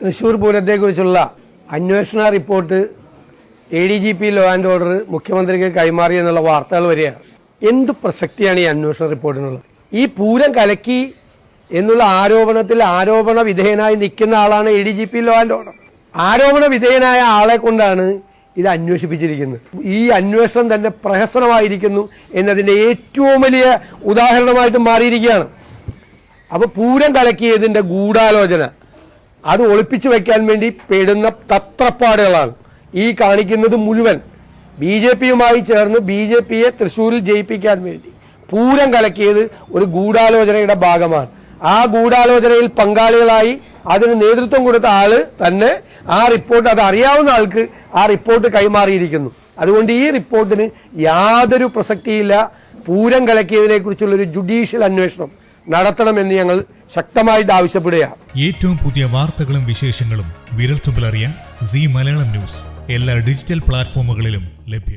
തൃശ്ശൂർ പൂരത്തെക്കുറിച്ചുള്ള അന്വേഷണ report A D G P law and order മുഖ്യമന്ത്രിക്ക് കൈമാറി എന്നുള്ള വാർത്തകൾ വരികയാണ്. എന്ത് പ്രസക്തിയാണ് ഈ അന്വേഷണ റിപ്പോർട്ടിനുള്ളത്? ഈ പൂരം കലക്കി എന്നുള്ള ആരോപണത്തിൽ ആരോപണ വിധേയനായി നിൽക്കുന്ന ആളാണ് A D G P law and order. ആരോപണ വിധേയനായ ആളെ കൊണ്ടാണ് ഇത് അന്വേഷിപ്പിച്ചിരിക്കുന്നത്. ഈ അന്വേഷണം തന്നെ പ്രഹസനമായിരിക്കുന്നു എന്നതിന്റെ ഏറ്റവും വലിയ ഉദാഹരണമായിട്ട് മാറിയിരിക്കുകയാണ്. അപ്പോൾ പൂരം കലക്കിയതിന്റെ ഗൂഢാലോചന അത് ഒളിപ്പിച്ചു വെക്കാൻ വേണ്ടി പെടുന്ന തത്രപ്പാടുകളാണ്. ഈ കാണിക്കുന്നത് മുഴുവൻ ബി ജെ പിയുമായി ചേർന്ന് ബി ജെ പിയെ തൃശ്ശൂരിൽ ജയിപ്പിക്കാൻ വേണ്ടി പൂരം കലക്കിയത് ഒരു ഗൂഢാലോചനയുടെ ഭാഗമാണ്. ആ ഗൂഢാലോചനയിൽ പങ്കാളികളായി അതിന് നേതൃത്വം കൊടുത്ത ആൾ തന്നെ ആ റിപ്പോർട്ട് അത് അറിയാവുന്ന ആൾക്ക് ആ റിപ്പോർട്ട് കൈമാറിയിരിക്കുന്നു. അതുകൊണ്ട് ഈ റിപ്പോർട്ടിന് യാതൊരു പ്രസക്തിയില്ല. പൂരം കലക്കിയതിനെ കുറിച്ചുള്ളൊരു ജുഡീഷ്യൽ അന്വേഷണം നടത്തണമെന്ന് ഞങ്ങൾ ശക്തമായിട്ട് ആവശ്യപ്പെടുകയാണ്. ഏറ്റവും പുതിയ വാർത്തകളും വിശേഷങ്ങളും വിരൽത്തുമ്പിലറിയാൻ സി മലയാളം ന്യൂസ്. എല്ലാ ഡിജിറ്റൽ പ്ലാറ്റ്ഫോമുകളിലും ലഭ്യം.